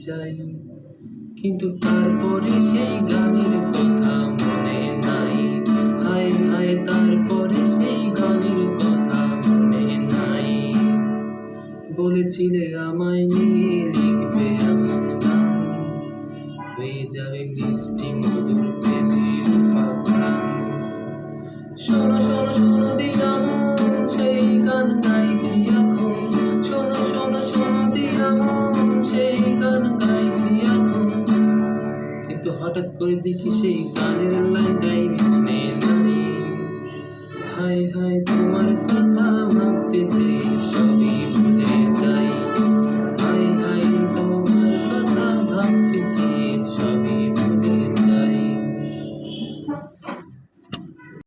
যাই। কিন্তু তারপরে সেই গানের কথা মনে নাই। হায় হায়, তারপরে সেই গানের কথা মনে নাই। বলেছিলে আমায় নিয়ে লিখবে এমন গান। হয়ে যাবে মিষ্টি মধুর প্রেমের কথা শোনো শোনো শোনো দিলাম সেই গান গাইছি এখন। শোনো শোনো শোনো দিলাম সেই করে দেখি সেই গানের লাইনটাই মনে নাই। হায় হায় তোমার কথা